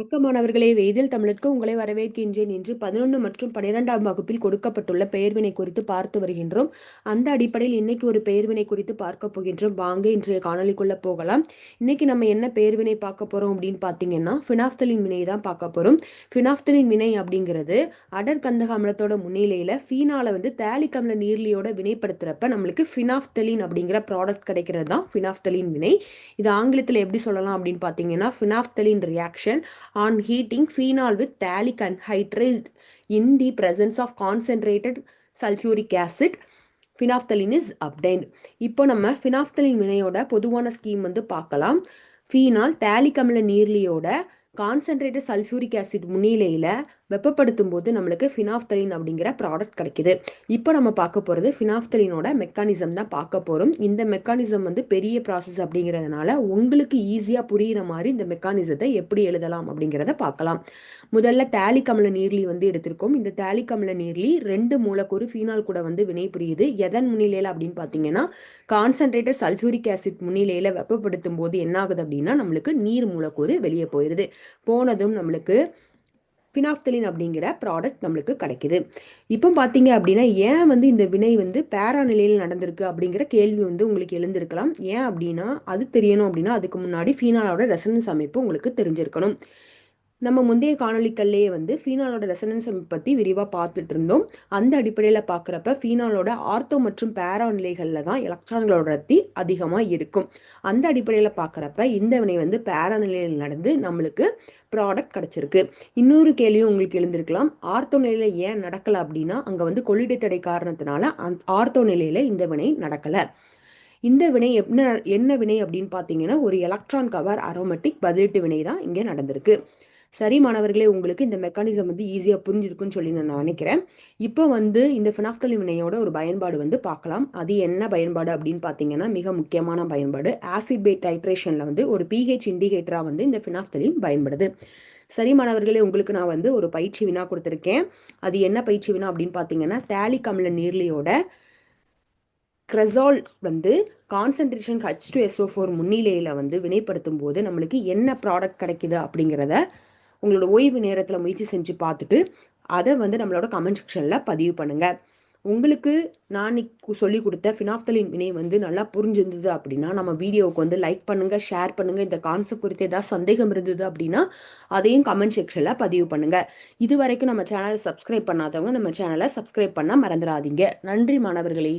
வணக்கமானவர்களே வெய்தில் தமிழுக்கு உங்களை வரவேற்கின்றேன் என்று பதினொன்று மற்றும் பன்னிரெண்டாம் வகுப்பில் கொடுக்கப்பட்டுள்ள பெயர்வினை குறித்து பார்த்து வருகின்றோம். அந்த அடிப்படையில் இன்னைக்கு ஒரு பெயர்வினை குறித்து பார்க்க போகின்றோம். வாங்க இன்றைய காணொலிக்குள்ள போகலாம். இன்னைக்கு நம்ம என்ன பெயர்வினை பார்க்க போறோம் அப்படின்னு பார்த்தீங்கன்னா ஃபினாப்தலின் வினை தான் பார்க்க போறோம். ஃபினாப்தலின் வினை அப்படிங்கிறது அடர் கந்தக அமிலத்தோட முன்னிலையில ஃபீனால வந்து தேலிக் அமில நீர்லியோட வினைப்படுத்துறப்ப நம்மளுக்கு ஃபினாப்தலின் அப்படிங்கிற ப்ராடக்ட் கிடைக்கிறது தான் ஃபினாப்தலின் வினை. இது ஆங்கிலத்தில் எப்படி சொல்லலாம் அப்படின்னு பார்த்தீங்கன்னா phenolphthalein reaction on heating phenol with phthalic anhydride in the presence of concentrated sulfuric acid. Phenolphthalein is obtained இப்போ நம்ம ஃபினாஃப்தலின் வினையோட பொதுவான ஸ்கீம் வந்து பார்க்கலாம். ஃபீனால் தேலிக் அமில நீர்லியோட கான்சென்ட்ரேட்டட் சல்ஃபியூரிக் ஆசிட் முன்னிலையில் வெப்பப்படுத்தும் போது நம்மளுக்கு ஃபினாஃப்தலின் அப்படிங்கிற ப்ராடக்ட் கிடைக்குது. இப்போ நம்ம பார்க்க போகிறது ஃபினாஃப்தலினோட மெக்கானிசம் தான் பார்க்க போகிறோம் இந்த மெக்கானிசம் வந்து பெரிய ப்ராசஸ் அப்படிங்கிறதுனால உங்களுக்கு ஈஸியாக புரிகிற மாதிரி இந்த மெக்கானிசத்தை எப்படி எழுதலாம் அப்படிங்கிறத பார்க்கலாம். முதல்ல தேலிக்கமல நீர்லி வந்து எடுத்திருக்கோம். இந்த தேலிக்கமல நீர்லி ரெண்டு மூலக்கூறு ஃபீனால் கூட வந்து வினை புரியுது. எதன் முன்னிலையில் அப்படின்னு பார்த்தீங்கன்னா கான்சன்ட்ரேட்டட் சல்ஃபியூரிக் ஆசிட் முன்னிலையில் வெப்பப்படுத்தும் போது என்ன ஆகுது அப்படின்னா நம்மளுக்கு நீர் மூலக்கூறு வெளியே போயிடுது போனதும் நம்மளுக்கு ஃபினாஃப்தலின் அப்படிங்கிற ப்ராடக்ட் நம்மளுக்கு கிடைக்குது. இப்போ பார்த்தீங்க அப்படின்னா ஏன் வந்து இந்த வினை வந்து பேரா நிலையில் நடந்திருக்கு அப்படிங்கிற கேள்வி வந்து உங்களுக்கு எழுந்திருக்கலாம். ஏன் அப்படின்னா அது தெரியணும் அப்படின்னா அதுக்கு முன்னாடி ஃபீனாலோட ரெசனன்ஸ் அமைப்பு உங்களுக்கு தெரிஞ்சிருக்கணும். நம்ம முந்தைய காணொலிக்கல்லையே வந்து ஃபீனாலோட ரெசனன்ஸ் பற்றி விரிவாக பார்த்துட்டு இருந்தோம் அந்த அடிப்படையில் பார்க்குறப்ப ஃபீனாலோட ஆர்த்தோ மற்றும் பேரா நிலைகளில் தான் எலக்ட்ரான்களோட ரத்தி அதிகமாக இருக்கும். அந்த அடிப்படையில் பார்க்குறப்ப இந்த வினை வந்து பேரா நிலையில் நடந்து நம்மளுக்கு ப்ராடக்ட் கிடச்சிருக்கு. இன்னொரு கேள்வியும் உங்களுக்கு எழுந்திருக்கலாம். ஆர்த்தோ நிலையில் ஏன் நடக்கலை அப்படின்னா அங்கே வந்து கொள்ளிடை தடை காரணத்தினால அந் ஆர்த்தோ நிலையில் இந்த வினை நடக்கலை. இந்த வினை என்ன என்ன வினை அப்படின்னு பார்த்தீங்கன்னா ஒரு எலக்ட்ரான் கவர் அரோமேட்டிக் பதிலீட்டு வினை தான் இங்கே நடந்திருக்கு. சரி மாணவர்களே உங்களுக்கு இந்த மெக்கானிசம் வந்து ஈஸியாக புரிஞ்சிருக்குன்னு சொல்லி நான் நினைக்கிறேன். இப்போ வந்து இந்த ஃபினாப்தலின் வினையோட ஒரு பயன்பாடு வந்து பார்க்கலாம். அது என்ன பயன்பாடு அப்படின்னு பார்த்தீங்கன்னா மிக முக்கியமான பயன்பாடு. ஆசிட் பேட் டைட்ரேஷனில் வந்து ஒரு பிஹெச் இண்டிகேட்டராக வந்து இந்த ஃபினாப்தலின் பயன்படுது. சரி மாணவர்களே உங்களுக்கு நான் வந்து ஒரு பயிற்சி வினா கொடுத்துருக்கேன். அது என்ன பயிற்சி வினா அப்படின்னு பார்த்தீங்கன்னா தேலிக் அமில நீர்லியோட கிரசால் வந்து concentration H two S O four முன்னிலையில் வந்து வினைப்படுத்தும் போது நம்மளுக்கு என்ன ப்ராடக்ட் கிடைக்குது அப்படிங்கிறத உங்களோட ஓய்வு நேரத்தில் முயற்சி செஞ்சு பார்த்துட்டு அதை வந்து நம்மளோட கமெண்ட் செக்ஷனில் பதிவு பண்ணுங்கள் உங்களுக்கு நான் சொல்லி கொடுத்த ஃபினாப்தலின் வினை வந்து நல்லா புரிஞ்சிருந்தது அப்படின்னா நம்ம வீடியோவுக்கு வந்து லைக் பண்ணுங்கள் ஷேர் பண்ணுங்கள் இந்த கான்செப்ட் குறித்து ஏதாவது சந்தேகம் இருந்தது அப்படின்னா அதையும் கமெண்ட் செக்ஷனில் பதிவு பண்ணுங்கள் இது வரைக்கும் நம்ம சேனலை சப்ஸ்கிரைப் பண்ணாதவங்க நம்ம சேனலை சப்ஸ்கிரைப் பண்ணால் மறந்துடாதீங்க. நன்றி மாணவர்களே.